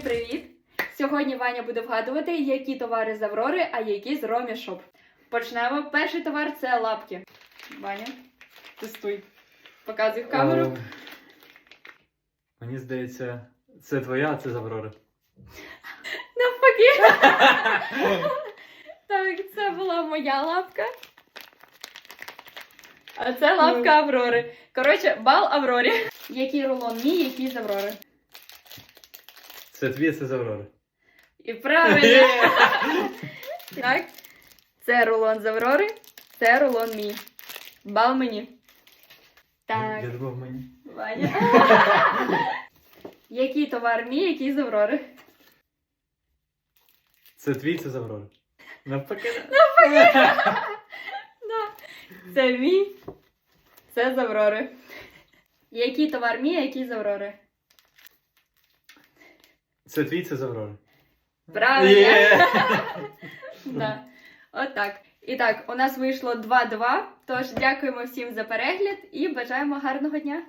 привіт! Сьогодні Ваня буде вгадувати, які товари з Аврори, а які з Ромі Шоп. Почнемо. Перший товар це лапки. Ваня, тестуй. Показуй в камеру. Е, Мені здається, це твоя, а це з Аврори. Навпаки. Так, це була моя лапка. А це лапка Аврори. Коротше, бал Аврорі. Який рулон мій, який з Аврори. Це твій, це з Аврори. І правильно. Так. Це рулон з Аврори, це рулон мій. Бал мені. Так, Я думав мені. Ваня. Який товар мій, який з Аврори? Це твій, це з Аврори. Навпаки. Да. Це мій, це з Аврори. Який товар мій, а який з Аврори? Це твій, це Аврори. Правильно. Є! Да. Отак. І так, у нас вийшло 2-2. Тож дякуємо всім за перегляд і бажаємо гарного дня.